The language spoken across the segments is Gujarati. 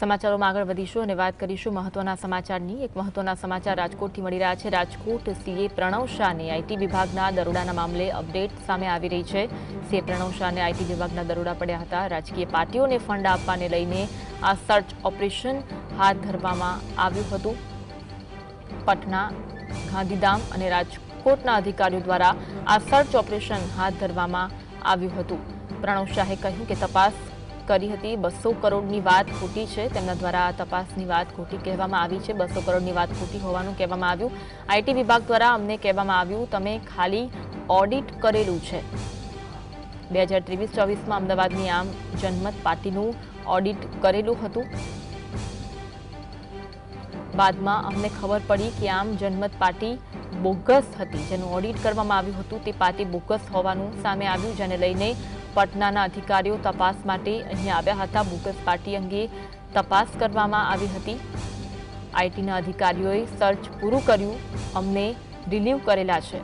સમાચારોમાં આગળ વધીશું અને વાત કરીશું મહત્વના સમાચારની. એક મહત્વના સમાચાર રાજકોટથી મળી રહ્યા છે. રાજકોટ સીએ પ્રણવ શાહને આઈટી વિભાગના દરોડાના મામલે અપડેટ સામે આવી રહી છે. સીએ પ્રણવ શાહને આઈટી વિભાગના દરોડા પડ્યા હતા. રાજકીય પાર્ટીઓને ફંડ આપવાને લઈને આ સર્ચ ઓપરેશન હાથ ધરવામાં આવ્યું હતું. પટના, ગાંધીધામ અને રાજકોટના અધિકારીઓ દ્વારા આ સર્ચ ઓપરેશન હાથ ધરવામાં આવ્યું હતું. પ્રણવ શાહે કહ્યું કે તપાસ કરી હતી. બસો કરોડની વાત ખોટી છે. તેમના દ્વારા તપાસની વાત ખોટી કહેવામાં આવી છે. બસો કરોડની વાત ખોટી હોવાનું કહેવામાં આવ્યું. આઈટી વિભાગ દ્વારા અમને કહેવામાં આવ્યું, તમે ખાલી ઓડિટ કરેલું છે. બે હજાર ત્રેવીસ ચોવીસમાં અમદાવાદની આમ જનમત પાર્ટીનું ઓડિટ કરેલું હતું. બાદમાં અમને ખબર પડી કે આમ જનમત પાર્ટી બોગસ હતી. જેનું ઓડિટ કરવામાં આવ્યું હતું તે પાર્ટી બોગસ હોવાનું સામે આવ્યું, જેને લઈને પટનાના અધિકારીઓ તપાસ માટે અહીં આવ્યા હતા. બોગસ પાર્ટી અંગે તપાસ કરવામાં આવી હતી. આઈટીના અધિકારીઓએ સર્ચ પૂરું કર્યું. અમને રિલીવ કરેલા છે.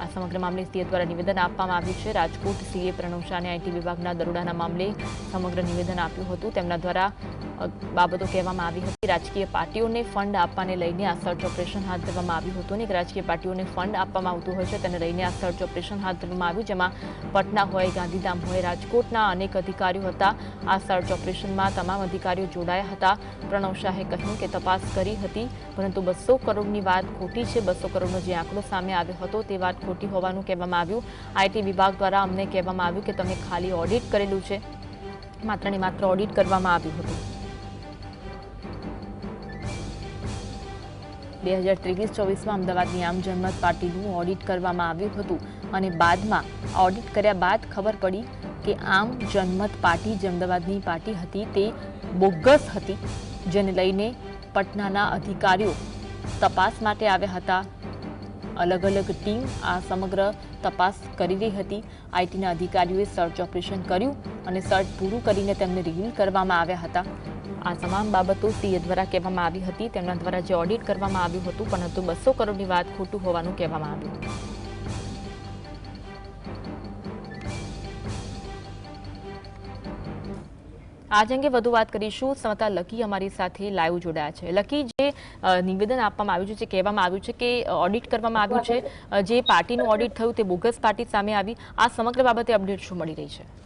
આ સમગ્ર મામલે સીએ દ્વારા નિવેદન આપવામાં આવ્યું છે. રાજકોટ સીએ પ્રણવ શાહને આઈટી વિભાગના દરોડાના મામલે સમગ્ર નિવેદન આપ્યું હતું. તેમના દ્વારા બાબતો કહેવામાં આવી હતી. રાજકીય પાર્ટીઓને ફંડ આપવાને લઈને આ સર્ચ ઓપરેશન હાથ ધરવામાં આવ્યું હતું અને રાજકીય પાર્ટીઓને ફંડ આપવામાં આવતું હોય છે તેને લઈને આ સર્ચ ઓપરેશન હાથ ધરવામાં આવ્યું, જેમાં પટના હોય, ગાંધીધામ હોય, રાજકોટના અનેક અધિકારીઓ હતા. આ સર્ચ ઓપરેશનમાં તમામ અધિકારીઓ જોડાયા હતા. પ્રણવ શાહે કહ્યું કે તપાસ કરી હતી, પરંતુ બસો કરોડની વાત ખોટી છે. બસો કરોડનો જે આંકડો સામે આવ્યો હતો તે વાત ખોટી હોવાનું કહેવામાં આવ્યું. આઈટી વિભાગ દ્વારા અમને કહેવામાં આવ્યું કે તમે ખાલી ઓડિટ કરેલું છે. માત્ર ને માત્ર ઓડિટ કરવામાં આવ્યું હતું. બે હજાર ત્રેવીસ ચોવીસમાં અમદાવાદની આમ જનમત પાર્ટીનું ઓડિટ કરવામાં આવ્યું હતું અને બાદમાં ઓડિટ કર્યા બાદ ખબર પડી કે આમ જનમત પાર્ટી જે અમદાવાદની પાર્ટી હતી તે બોગસ હતી, જેને લઈને પટનાના અધિકારીઓ તપાસ માટે આવ્યા હતા. અલગ અલગ ટીમ આ સમગ્ર તપાસ કરી રહી હતી. આઈટીના અધિકારીઓએ સર્ચ ઓપરેશન કર્યું અને સર્ચ પૂરું કરીને તેમને રિવીલ કરવામાં આવ્યા હતા. આ તમામ બાબતો સીએ દ્વારા કહેવામાં આવી હતી. તેમના દ્વારા જે ઓડિટ કરવામાં આવ્યું હતું, પરંતુ બસો કરોડની વાત ખોટું હોવાનું કહેવામાં આવ્યું. આજ અંગે વધુ વાત કરીશું. સમતા લકી અમારી સાથે લાઈવ જોડાયા છે. લકી જે નિવેદન આપવામાં આવ્યું છે, જે કહેવામાં આવ્યું છે કે ઓડિટ કરવામાં આવ્યું છે. જે પાર્ટીનું ઓડિટ થયું, તે બોગસ પાર્ટી સામે આવી. આ સમગ્ર બાબતે અપડેટ શું મળી રહી છે?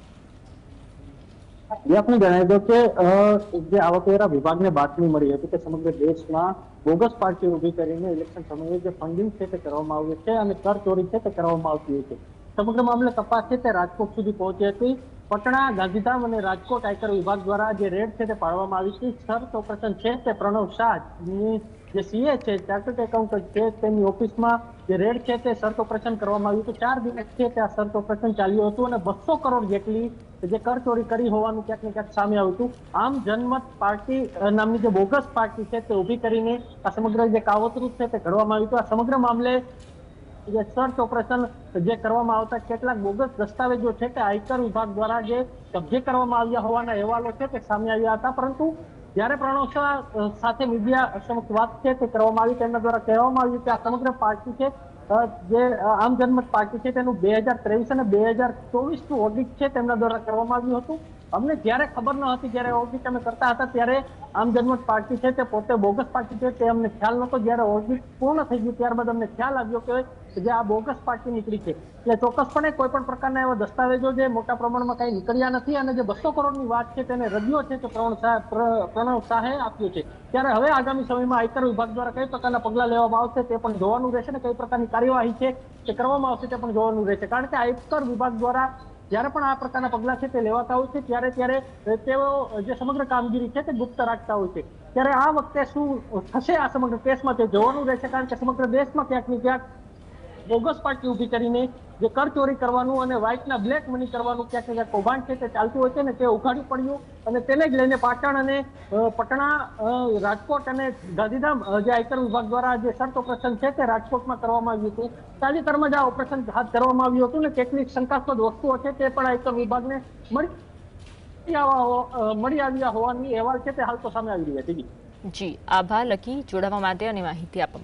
આપણે જણાવી દો કે જે આવકવેરા વિભાગને બાતમી મળી હતી કે સમગ્ર દેશમાં બોગસ પાર્ટી ઊભી કરીને ઇલેક્શન સમયે જે ફંડિંગ છે તે કરવામાં આવ્યું છે અને કર ચોરી છે તે કરવામાં આવતી હતી સમગ્ર મામલે તપાસ છે તે રાજકોટ સુધી પહોંચી હતી. પટણા, ગાંધીધામ અને રાજકોટ આયકર વિભાગ દ્વારા જે રેડ છે તે પાડવામાં આવી હતી સર્ચ ઓપરેશન છે તે પ્રણવ શાહ જે સીએ છે, ચાર્ટર્ડ એકાઉન્ટન્ટ છે તેની ઓફિસમાં જે રેડ છે તે સર્ચ ઓપરેશન કરવામાં આવ્યું હતું. ચાર દિવસ છે તે આ સર્ચ ઓપરેશન ચાલ્યું હતું અને બસો કરોડ જેટલી જે કરચોરી કરી હોવાનું ક્યાંક ને ક્યાંક સામે આવ્યું હતું. આમ જનમત પાર્ટી નામની જે બોગસ પાર્ટી છે તે ઊભી કરીને આ સમગ્ર જે કાવતરું છે તે ઘડવામાં આવ્યું હતું. આ સમગ્ર મામલે જે સર્ચ ઓપરેશન જે કરવામાં આવતા કેટલાક બોગસ દસ્તાવેજો છે તે આયકર વિભાગ દ્વારા જે કબજે કરવામાં આવ્યા હોવાના અહેવાલો છે તે સામે આવ્યા હતા. પરંતુ જ્યારે પ્રણવ શાહ સાથે મીડિયા સમક્ષ વાત છે તે કરવામાં આવી, તેમના દ્વારા કહેવામાં આવ્યું કે આ સમગ્ર પાર્ટી છે જે આમ જનમત પાર્ટી છે તેનું બે હજાર ત્રેવીસ અને બે હજાર ચોવીસનું ઓડિટ છે તેમના દ્વારા કરવામાં આવ્યું હતું. અમને જ્યારે ખબર ન હતી, જ્યારે ઓડિટ અમે કરતા હતા, ત્યારે આમ જનમત પાર્ટી છે તે પોતે બોગસ પાર્ટી છે તે અમને ખ્યાલ નહોતો. જ્યારે ઓડિટ પૂર્ણ થઈ ગયું, ત્યારબાદ અમને ખ્યાલ આવ્યો કે જે આ બોગસ પાર્ટી નીકળી છે. એટલે ચોક્કસપણે કોઈ પણ પ્રકારના એવા દસ્તાવેજો જે મોટા પ્રમાણમાં કઈ નીકળ્યા નથી અને જે બસો કરોડની વાત છે તેને રદ્યો છે તે પ્રણવ શાહ પ્ર- પ્રણવ શાહે આપ્યું છે. ત્યારે હવે આગામી સમયમાં આયકર વિભાગ દ્વારા કઈ પ્રકારના પગલાં લેવામાં આવશે તે પણ જોવાનું રહેશે ને કઈ પ્રકારની કાર્યવાહી છે તે કરવામાં આવશે તે પણ જોવાનું રહેશે. કારણ કે આયકર વિભાગ દ્વારા જ્યારે પણ આ પ્રકારના પગલાં છે તે લેવાતા હોય છે, ત્યારે ત્યારે તેઓ જે સમગ્ર કામગીરી છે તે ગુપ્ત રાખતા હોય છે. ત્યારે આ વખતે શું થશે આ સમગ્ર કેસમાં તે જોવાનું રહેશે, કારણ કે સમગ્ર દેશમાં ક્યાંક ને ક્યાંક બોગસ પાર્ટી ઊભી કરીને જે કર ચોરી કરવાનું અને વ્હાઇટના બ્લેક મની કરવાનું ક્યાંક ક્યાંક કૌભાંડ છે તે ચાલતું હોય છે ને તે ઉઘાડી પડ્યું અને તેને જ લઈને પાટણ અને પટણા રાજકોટ અને ગાંધીધામ જે આયકર વિભાગ દ્વારા જે સર્ચ ઓપરેશન છે તે રાજકોટમાં કરવામાં આવ્યું હતું. તાજેતરમાં જ આ ઓપરેશન હાથ ધરવામાં આવ્યું હતું ને કેટલીક શંકાસ્પદ વસ્તુઓ છે તે પણ આયકર વિભાગને મળી મળી આવ્યા હોવાની અહેવાલ છે તે હાલ તો સામે આવી રહ્યા છે. જી. આભાર. લકી, જોડાવા માટે અને માહિતી આપવા